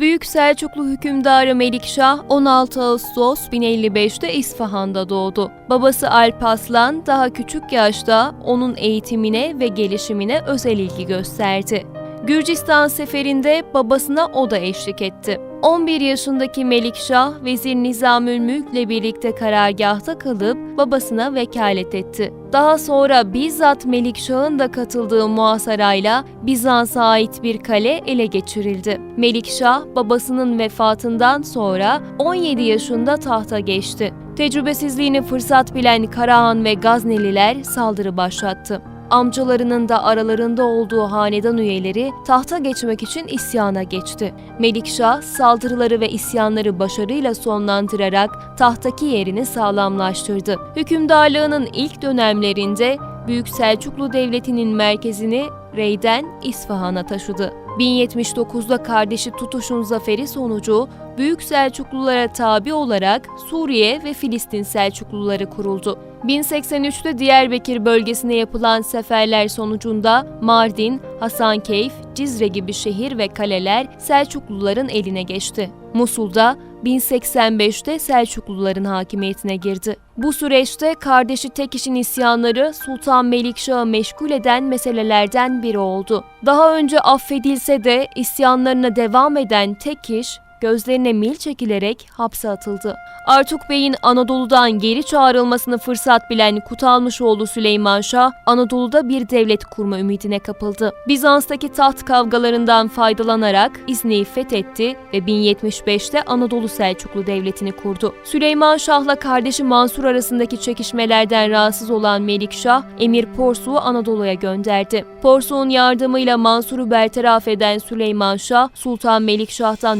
Büyük Selçuklu hükümdarı Melikşah 16 Ağustos 1055'te İsfahan'da doğdu. Babası Alparslan daha küçük yaşta onun eğitimine ve gelişimine özel ilgi gösterdi. Gürcistan seferinde babasına o da eşlik etti. 11 yaşındaki Melikşah, Vezir Nizamülmülk'le birlikte karargahta kalıp babasına vekalet etti. Daha sonra bizzat Melikşah'ın da katıldığı muhasarayla Bizans'a ait bir kale ele geçirildi. Melikşah, babasının vefatından sonra 17 yaşında tahta geçti. Tecrübesizliğini fırsat bilen Karahan ve Gazneliler saldırı başlattı amcalarının da aralarında olduğu hanedan üyeleri tahta geçmek için isyana geçti. Melikşah saldırıları ve isyanları başarıyla sonlandırarak tahtaki yerini sağlamlaştırdı. Hükümdarlığının ilk dönemlerinde Büyük Selçuklu Devleti'nin merkezini Rey'den İsfahan'a taşıdı. 1079'da kardeşi Tutuş'un zaferi sonucu Büyük Selçuklulara tabi olarak Suriye ve Filistin Selçukluları kuruldu. 1083'te Diyarbakır bölgesine yapılan seferler sonucunda Mardin, Hasankeyf, Cizre gibi şehir ve kaleler Selçukluların eline geçti. Musul'da 1085'te Selçukluların hakimiyetine girdi. Bu süreçte kardeşi Tekiş'in isyanları Sultan Melikşah'ı meşgul eden meselelerden biri oldu. Daha önce affedilse de isyanlarına devam eden Tekiş, gözlerine mil çekilerek hapse atıldı. Artuk Bey'in Anadolu'dan geri çağrılmasını fırsat bilen Kutalmışoğlu Süleyman Şah, Anadolu'da bir devlet kurma ümidine kapıldı. Bizans'taki taht kavgalarından faydalanarak İzni'yi fethetti ve 1075'te Anadolu Selçuklu Devleti'ni kurdu. Süleyman Şah'la kardeşi Mansur arasındaki çekişmelerden rahatsız olan Melikşah, Emir Porsu'yu Anadolu'ya gönderdi. Porsu'nun yardımıyla Mansur'u bertaraf eden Süleyman Şah, Sultan Melikşah'tan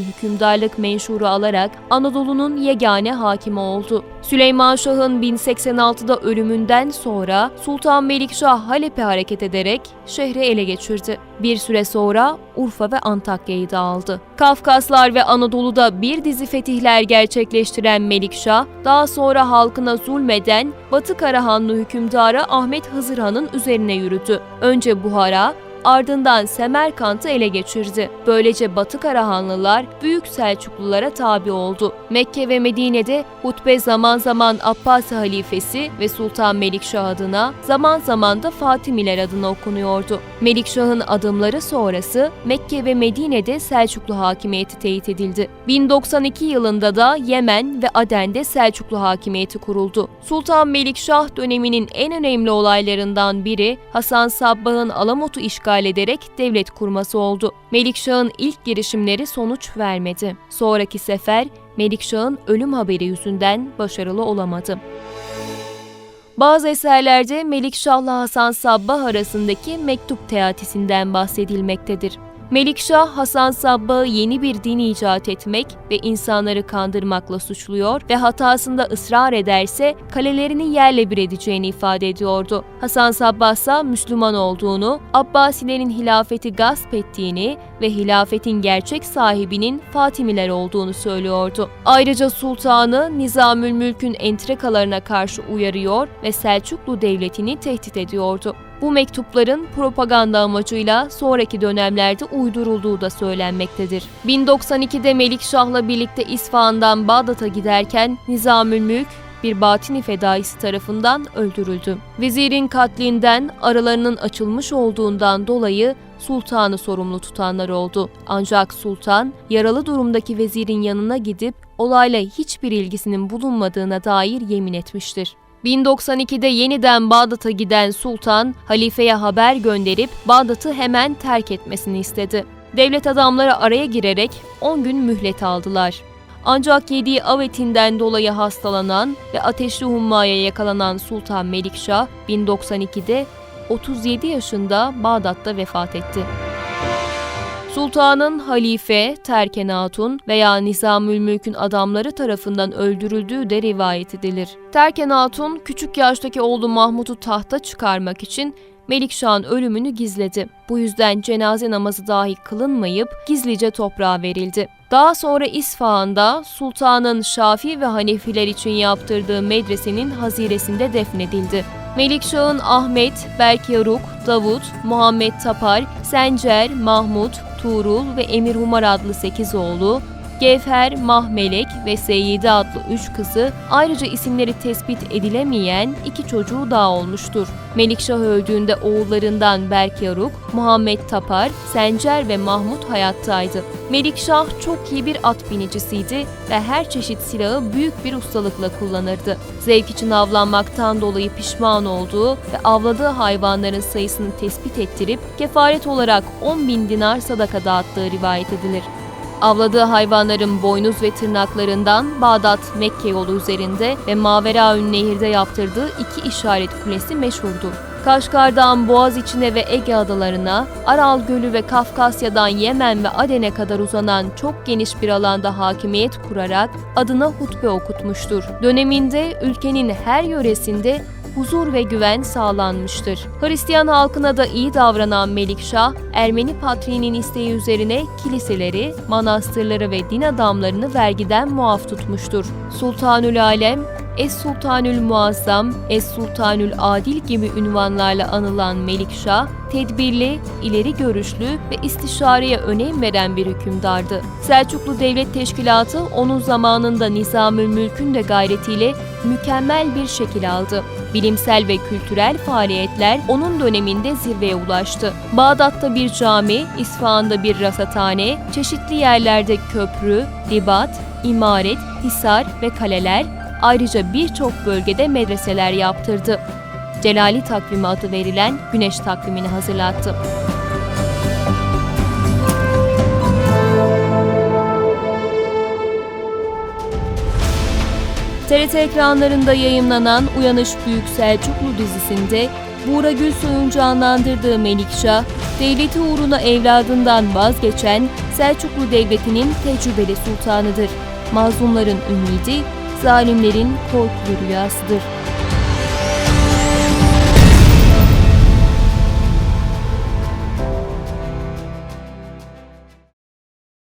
hükümdarlık menşuru alarak Anadolu'nun yegane hakimi oldu. Süleyman Şah'ın 1086'da ölümünden sonra Sultan Melikşah Halep'e hareket ederek şehri ele geçirdi. Bir süre sonra Urfa ve Antakya'yı da aldı. Kafkaslar ve Anadolu'da bir dizi fetihler gerçekleştiren Melikşah, daha sonra halkına zulmeden Batı Karahanlı hükümdarı Ahmet Hızır Han'ın üzerine yürüdü. Önce Buhara, ardından Semerkant'ı ele geçirdi. Böylece Batı Karahanlılar Büyük Selçuklulara tabi oldu. Mekke ve Medine'de hutbe zaman zaman Abbasi halifesi ve Sultan Melikşah adına, zaman zaman da Fatimiler adına okunuyordu. Melikşah'ın adımları sonrası Mekke ve Medine'de Selçuklu hakimiyeti teyit edildi. 1092 yılında da Yemen ve Aden'de Selçuklu hakimiyeti kuruldu. Sultan Melikşah döneminin en önemli olaylarından biri Hasan Sabbah'ın Alamut'u işgal ederek devlet kurması oldu. Melikşah'ın ilk girişimleri sonuç vermedi. Sonraki sefer Melikşah'ın ölüm haberi yüzünden başarılı olamadı. Bazı eserlerde Melikşah'la Hasan Sabbah arasındaki mektup teatisinden bahsedilmektedir. Melikşah Hasan Sabbah'ı yeni bir din icat etmek ve insanları kandırmakla suçluyor ve hatasında ısrar ederse kalelerini yerle bir edeceğini ifade ediyordu. Hasan Sabbah ise Müslüman olduğunu, Abbasilerin hilafeti gasp ettiğini ve hilafetin gerçek sahibinin Fatimiler olduğunu söylüyordu. Ayrıca sultanı Nizamülmülk'ün entrikalarına karşı uyarıyor ve Selçuklu devletini tehdit ediyordu. Bu mektupların propaganda amacıyla sonraki dönemlerde uydurulduğu da söylenmektedir. 1092'de Melikşah'la birlikte İsfahan'dan Bağdat'a giderken Nizamülmülk bir batini fedaisi tarafından öldürüldü. Vezirin katlinden aralarının açılmış olduğundan dolayı sultanı sorumlu tutanlar oldu. Ancak sultan yaralı durumdaki vezirin yanına gidip olayla hiçbir ilgisinin bulunmadığına dair yemin etmiştir. 1092'de yeniden Bağdat'a giden sultan halifeye haber gönderip Bağdat'ı hemen terk etmesini istedi. Devlet adamları araya girerek 10 gün mühlet aldılar. Ancak yediği av etinden dolayı hastalanan ve ateşli hummaya yakalanan Sultan Melikşah 1092'de 37 yaşında Bağdat'ta vefat etti. Sultanın halife, Terken Hatun veya Nizamülmülk'ün adamları tarafından öldürüldüğü de rivayet edilir. Terken Hatun küçük yaştaki oğlu Mahmut'u tahta çıkarmak için Melikşah'ın ölümünü gizledi. Bu yüzden cenaze namazı dahi kılınmayıp gizlice toprağa verildi. Daha sonra İsfahan'da sultanın Şafi ve Hanefiler için yaptırdığı medresenin haziresinde defnedildi. Melikşah'ın Ahmet, Berkyaruk, Davut, Muhammed Tapar, Sencer, Mahmut, Tuğrul ve Emir Humar adlı 8 oğlu, Gevher, Mahmelek ve Seyyide adlı 3 kızı ayrıca isimleri tespit edilemeyen iki çocuğu daha olmuştur. Melikşah öldüğünde oğullarından Berkyaruk, Muhammed Tapar, Sencer ve Mahmut hayattaydı. Melikşah çok iyi bir at binicisiydi ve her çeşit silahı büyük bir ustalıkla kullanırdı. Zevk için avlanmaktan dolayı pişman olduğu ve avladığı hayvanların sayısını tespit ettirip kefaret olarak 10 bin dinar sadaka dağıttığı rivayet edilir. Avladığı hayvanların boynuz ve tırnaklarından Bağdat-Mekke yolu üzerinde ve Maveraün Nehir'de yaptırdığı iki işaret kulesi meşhurdur. Kaşgar'dan Boğaz içine ve Ege adalarına, Aral Gölü ve Kafkasya'dan Yemen ve Aden'e kadar uzanan çok geniş bir alanda hakimiyet kurarak adına hutbe okutmuştur. Döneminde ülkenin her yöresinde huzur ve güven sağlanmıştır. Hristiyan halkına da iyi davranan Melikşah, Ermeni patriğinin isteği üzerine kiliseleri, manastırları ve din adamlarını vergiden muaf tutmuştur. Sultanül Alem, Es-Sultanül Muazzam, Es-Sultanül Adil gibi ünvanlarla anılan Melikşah, tedbirli, ileri görüşlü ve istişareye önem veren bir hükümdardı. Selçuklu Devlet Teşkilatı onun zamanında Nizamül Mülk'ün de gayretiyle mükemmel bir şekil aldı. Bilimsel ve kültürel faaliyetler onun döneminde zirveye ulaştı. Bağdat'ta bir cami, İsfahan'da bir rasathane, çeşitli yerlerde köprü, libat, imaret, hisar ve kaleler, ayrıca birçok bölgede medreseler yaptırdı. Celali takvimi adı verilen güneş takvimini hazırlattı. TRT ekranlarında yayınlanan Uyanış Büyük Selçuklu dizisinde Buğra Gülsoy'un canlandırdığı Melikşah, devleti uğruna evladından vazgeçen Selçuklu Devleti'nin tecrübeli sultanıdır. Mazlumların ümidi, zalimlerin korkulu rüyasıdır.